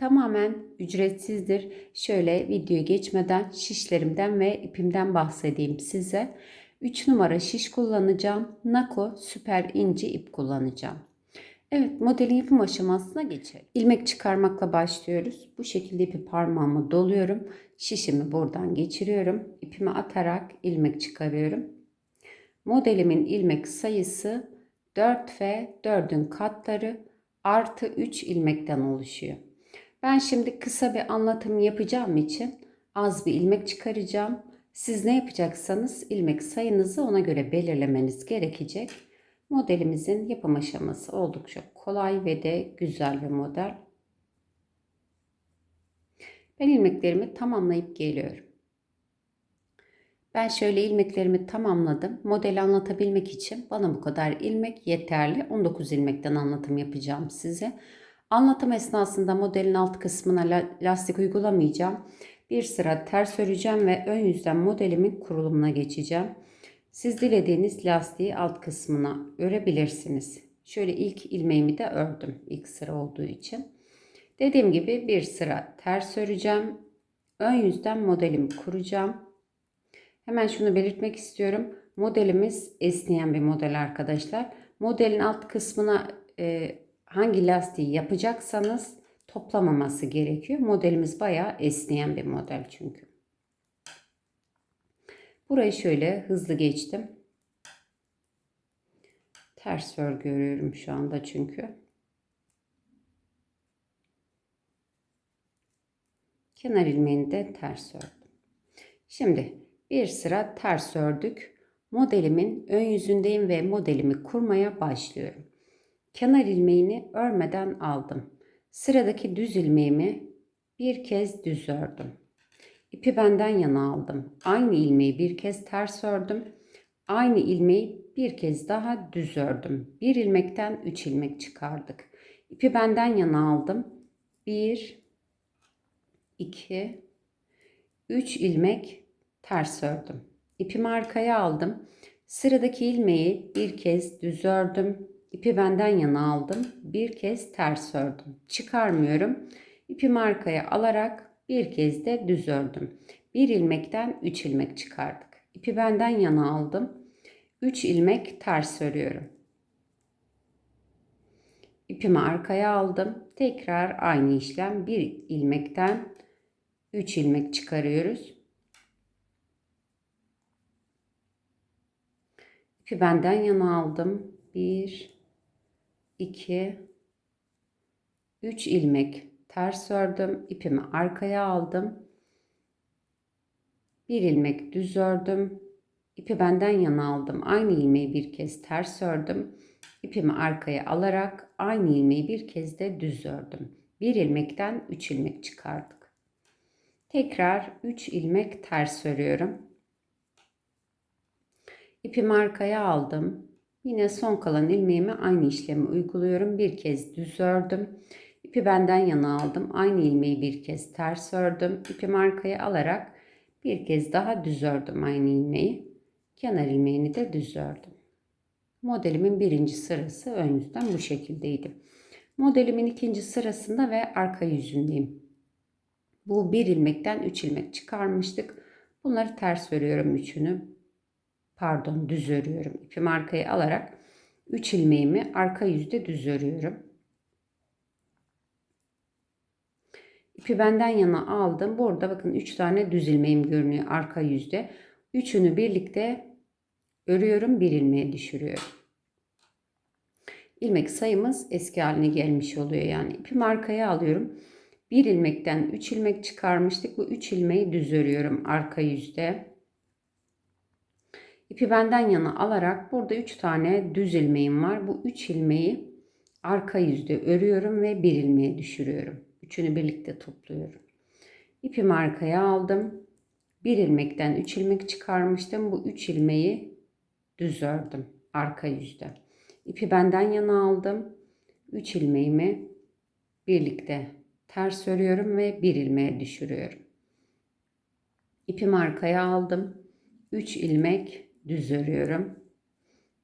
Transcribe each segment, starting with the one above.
tamamen ücretsizdir. Şöyle videoya geçmeden şişlerimden ve ipimden bahsedeyim size. 3 numara şiş kullanacağım. Nako süper ince ip kullanacağım. Evet modelin yapım aşamasına geçelim. İlmek çıkarmakla başlıyoruz. Bu şekilde ipi parmağıma doluyorum. Şişimi buradan geçiriyorum. İpimi atarak ilmek çıkarıyorum. Modelimin ilmek sayısı 4 ve 4'ün katları artı 3 ilmekten oluşuyor. Ben şimdi kısa bir anlatım yapacağım için az bir ilmek çıkaracağım. Siz ne yapacaksanız ilmek sayınızı ona göre belirlemeniz gerekecek. Modelimizin yapım aşaması oldukça kolay ve de güzel bir model. Ben ilmeklerimi tamamlayıp geliyorum. Ben şöyle ilmeklerimi tamamladım. Modeli anlatabilmek için bana bu kadar ilmek yeterli. 19 ilmekten anlatım yapacağım size. Anlatım esnasında modelin alt kısmına lastik uygulamayacağım. Bir sıra ters öreceğim ve ön yüzden modelimin kurulumuna geçeceğim. Siz dilediğiniz lastiği alt kısmına örebilirsiniz. Şöyle ilk ilmeğimi de ördüm ilk sıra olduğu için. Dediğim gibi bir sıra ters öreceğim. Ön yüzden modelimi kuracağım. Hemen şunu belirtmek istiyorum. Modelimiz esneyen bir model arkadaşlar. Modelin alt kısmına e, hangi lastiği yapacaksanız toplamaması gerekiyor. Modelimiz bayağı esneyen bir model çünkü. Burayı şöyle hızlı geçtim. Ters örgü örüyorum şu anda çünkü. Kenar ilmeğini de ters ördüm. Şimdi bir sıra ters ördük. Modelimin ön yüzündeyim ve modelimi kurmaya başlıyorum. Kenar ilmeğini örmeden aldım. Sıradaki düz ilmeğimi bir kez düz ördüm. İpi benden yana aldım. Aynı ilmeği bir kez ters ördüm. Aynı ilmeği bir kez daha düz ördüm. Bir ilmekten üç ilmek çıkardık. İpi benden yana aldım. Bir, iki, üç ilmek ters ördüm. İpimi arkaya aldım. Sıradaki ilmeği bir kez düz ördüm. İpi benden yana aldım. Bir kez ters ördüm. Çıkarmıyorum. İpimi arkaya alarak bir kez de düz ördüm. Bir ilmekten 3 ilmek çıkardık. İpi benden yana aldım. 3 ilmek ters örüyorum. İpimi arkaya aldım. Tekrar aynı işlem. Bir ilmekten 3 ilmek çıkarıyoruz. İpi benden yana aldım. 1 2 3 ilmek ters ördüm. ipimi arkaya aldım. Bir ilmek düz ördüm. İpi benden yana aldım. Aynı ilmeği bir kez ters ördüm. İpimi arkaya alarak aynı ilmeği bir kez de düz ördüm. Bir ilmekten 3 ilmek çıkardık. Tekrar 3 ilmek ters örüyorum. İpimi arkaya aldım. Yine son kalan ilmeğimi aynı işlemi uyguluyorum. Bir kez düz ördüm. İpi benden yana aldım. Aynı ilmeği bir kez ters ördüm. İpimi arkaya alarak bir kez daha düz ördüm aynı ilmeği. Kenar ilmeğini de düz ördüm. Modelimin birinci sırası ön yüzden bu şekildeydi. Modelimin ikinci sırasında ve arka yüzündeyim. Bu bir ilmekten üç ilmek çıkarmıştık. Bunları ters örüyorum üçünü pardon düz örüyorum. İpimi arkaya alarak 3 ilmeğimi arka yüzde düz örüyorum. İpi benden yana aldım. Burada bakın 3 tane düz ilmeğim görünüyor arka yüzde. Üçünü birlikte örüyorum. Bir ilmeğe düşürüyorum. İlmek sayımız eski haline gelmiş oluyor. Yani ipimi arkaya alıyorum. Bir ilmekten 3 ilmek çıkarmıştık. Bu 3 ilmeği düz örüyorum arka yüzde. İpi benden yana alarak burada 3 tane düz ilmeğim var. Bu 3 ilmeği arka yüzde örüyorum ve bir ilmeğe düşürüyorum. Üçünü birlikte topluyorum. İpimi arkaya aldım. Bir ilmekten 3 ilmek çıkarmıştım. Bu 3 ilmeği düz ördüm arka yüzde. İpi benden yana aldım. 3 ilmeğimi birlikte ters örüyorum ve bir ilmeğe düşürüyorum. İpimi arkaya aldım. 3 ilmek düz örüyorum.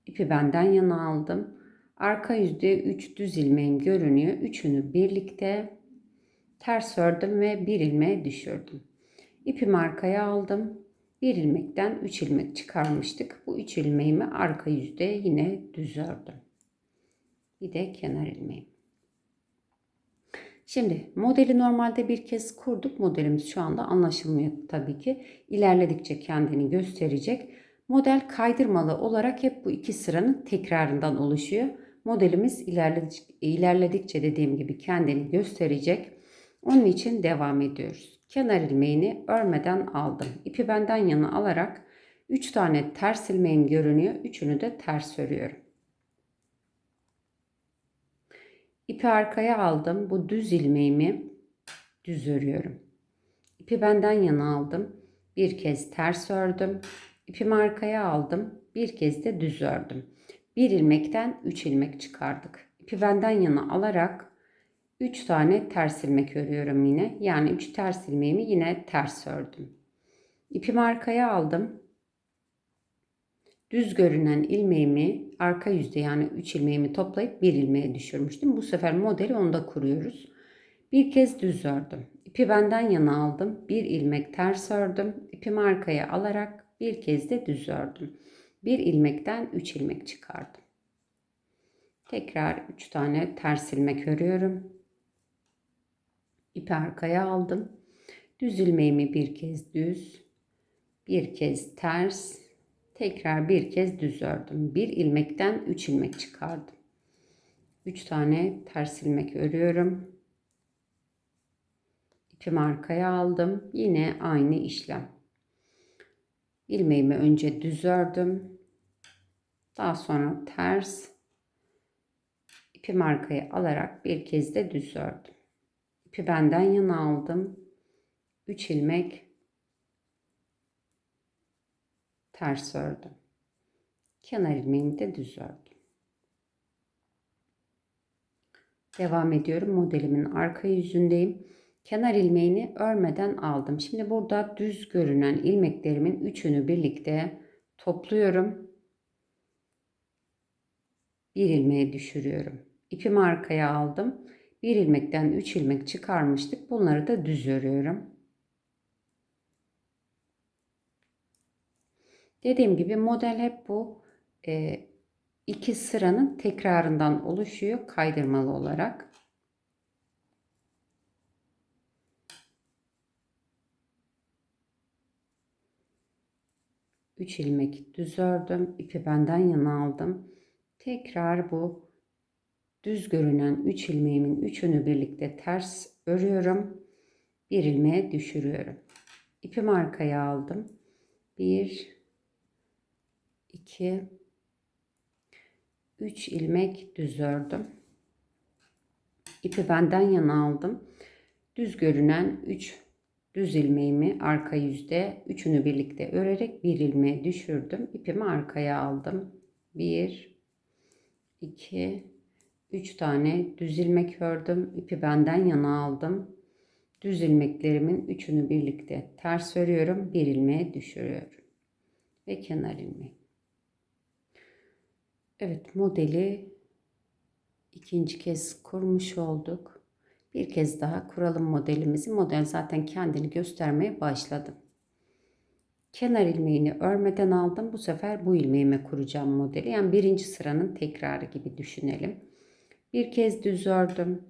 İpi benden yana aldım. Arka yüzde 3 düz ilmeğim görünüyor. Üçünü birlikte ters ördüm ve bir ilmeğe düşürdüm. İpimi arkaya aldım. Bir ilmekten 3 ilmek çıkarmıştık. Bu 3 ilmeğimi arka yüzde yine düz ördüm. Bir de kenar ilmeğim. Şimdi modeli normalde bir kez kurduk. Modelimiz şu anda anlaşılmıyor tabii ki. İlerledikçe kendini gösterecek. Model kaydırmalı olarak hep bu iki sıranın tekrarından oluşuyor. Modelimiz ilerledikçe, dediğim gibi kendini gösterecek. Onun için devam ediyoruz. Kenar ilmeğini örmeden aldım. İpi benden yana alarak 3 tane ters ilmeğim görünüyor. Üçünü de ters örüyorum. İpi arkaya aldım. Bu düz ilmeğimi düz örüyorum. İpi benden yana aldım. Bir kez ters ördüm. İpimi arkaya aldım. Bir kez de düz ördüm. Bir ilmekten 3 ilmek çıkardık. İpi benden yana alarak 3 tane ters ilmek örüyorum yine. Yani 3 ters ilmeğimi yine ters ördüm. İpimi arkaya aldım. Düz görünen ilmeğimi arka yüzde yani 3 ilmeğimi toplayıp bir ilmeğe düşürmüştüm. Bu sefer modeli onda kuruyoruz. Bir kez düz ördüm. İpi benden yana aldım. Bir ilmek ters ördüm. İpimi arkaya alarak bir kez de düz ördüm. Bir ilmekten 3 ilmek çıkardım. Tekrar 3 tane ters ilmek örüyorum. İpi arkaya aldım. Düz ilmeğimi bir kez düz, bir kez ters, tekrar bir kez düz ördüm. Bir ilmekten 3 ilmek çıkardım. 3 tane ters ilmek örüyorum. İpimi arkaya aldım. Yine aynı işlem. İlmeğimi önce düz ördüm. Daha sonra ters ipimi arkaya alarak bir kez de düz ördüm. İpi benden yana aldım. 3 ilmek ters ördüm. Kenar ilmeğimi de düz ördüm. Devam ediyorum. Modelimin arka yüzündeyim. Kenar ilmeğini örmeden aldım. Şimdi burada düz görünen ilmeklerimin üçünü birlikte topluyorum. Bir ilmeğe düşürüyorum. İpimi arkaya aldım. Bir ilmekten 3 ilmek çıkarmıştık. Bunları da düz örüyorum. Dediğim gibi model hep bu e, iki sıranın tekrarından oluşuyor kaydırmalı olarak. Üç ilmek düz ördüm. ipi benden yana aldım. Tekrar bu düz görünen 3 ilmeğimin üçünü birlikte ters örüyorum. Bir ilmeğe düşürüyorum. İpimi arkaya aldım. 1 2 3 ilmek düz ördüm. İpi benden yana aldım. Düz görünen 3 düz ilmeğimi arka yüzde üçünü birlikte örerek bir ilmeğe düşürdüm. İpimi arkaya aldım. 1 2 3 tane düz ilmek ördüm. İpi benden yana aldım. Düz ilmeklerimin üçünü birlikte ters örüyorum. Bir ilmeğe düşürüyorum. Ve kenar ilmeği. Evet modeli ikinci kez kurmuş olduk. Bir kez daha kuralım modelimizi. Model zaten kendini göstermeye başladı. Kenar ilmeğini örmeden aldım. Bu sefer bu ilmeğime kuracağım modeli. Yani birinci sıranın tekrarı gibi düşünelim. Bir kez düz ördüm.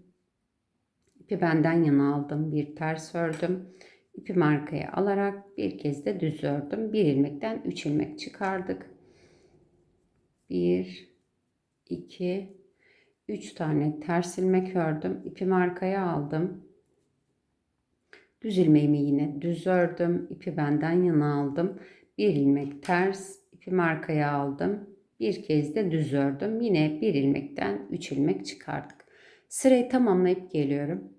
İpi benden yana aldım. Bir ters ördüm. İpi arkaya alarak bir kez de düz ördüm. Bir ilmekten üç ilmek çıkardık. Bir, iki, üç tane ters ilmek ördüm. İpimi arkaya aldım. Düz ilmeğimi yine düz ördüm. İpi benden yana aldım. Bir ilmek ters, ipimi arkaya aldım. Bir kez de düz ördüm. Yine bir ilmekten 3 ilmek çıkardık. Sırayı tamamlayıp geliyorum.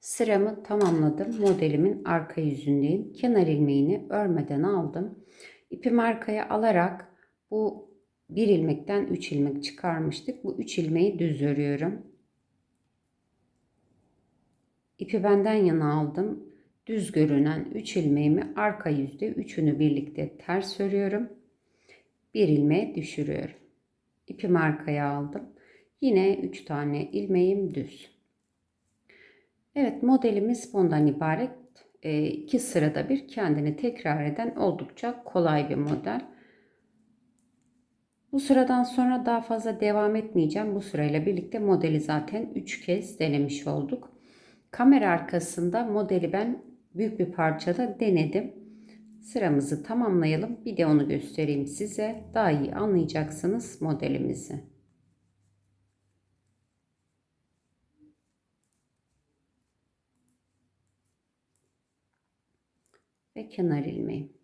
Sıramı tamamladım. Modelimin arka yüzündeyim. Kenar ilmeğini örmeden aldım. İpimi arkaya alarak bu bir ilmekten 3 ilmek çıkarmıştık. Bu 3 ilmeği düz örüyorum. İpi benden yana aldım. Düz görünen 3 ilmeğimi arka yüzde üçünü birlikte ters örüyorum. Bir ilmeğe düşürüyorum. İpimi arkaya aldım. Yine 3 tane ilmeğim düz. Evet modelimiz bundan ibaret. E, iki sırada bir kendini tekrar eden oldukça kolay bir model. Bu sıradan sonra daha fazla devam etmeyeceğim. Bu sırayla birlikte modeli zaten 3 kez denemiş olduk. Kamera arkasında modeli ben büyük bir parçada denedim. Sıramızı tamamlayalım. Bir de onu göstereyim size. Daha iyi anlayacaksınız modelimizi. Ve kenar ilmeği.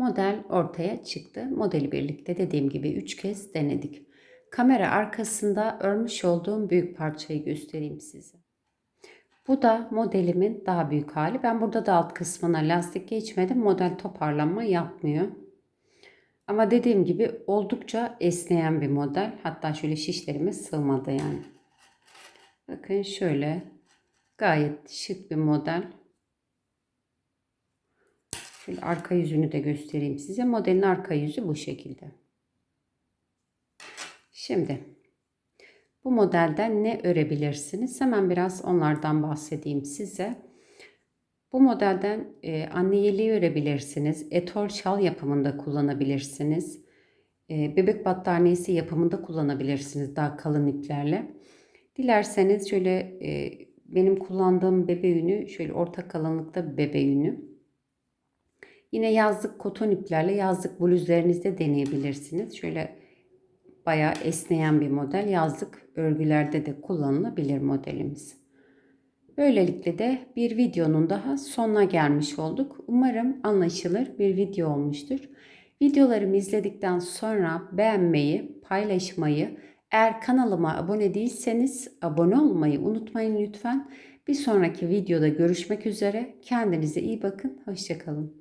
Model ortaya çıktı. Modeli birlikte dediğim gibi 3 kez denedik. Kamera arkasında örmüş olduğum büyük parçayı göstereyim size. Bu da modelimin daha büyük hali. Ben burada da alt kısmına lastik geçmedim. Model toparlanma yapmıyor. Ama dediğim gibi oldukça esneyen bir model. Hatta şöyle şişlerime sığmadı yani. Bakın şöyle gayet şık bir model. Şöyle arka yüzünü de göstereyim size. Modelin arka yüzü bu şekilde. Şimdi bu modelden ne örebilirsiniz? Hemen biraz onlardan bahsedeyim size. Bu modelden e, anne yeleği örebilirsiniz. Etol şal yapımında kullanabilirsiniz. E, bebek battaniyesi yapımında kullanabilirsiniz daha kalın iplerle. Dilerseniz şöyle e, benim kullandığım bebe yünü şöyle orta kalınlıkta bebe yünü. Yine yazlık koton iplerle yazlık bluzlarınızda deneyebilirsiniz. Şöyle bayağı esneyen bir model. Yazlık örgülerde de kullanılabilir modelimiz. Böylelikle de bir videonun daha sonuna gelmiş olduk. Umarım anlaşılır bir video olmuştur. Videolarımı izledikten sonra beğenmeyi, paylaşmayı, eğer kanalıma abone değilseniz abone olmayı unutmayın lütfen. Bir sonraki videoda görüşmek üzere. Kendinize iyi bakın. Hoşçakalın.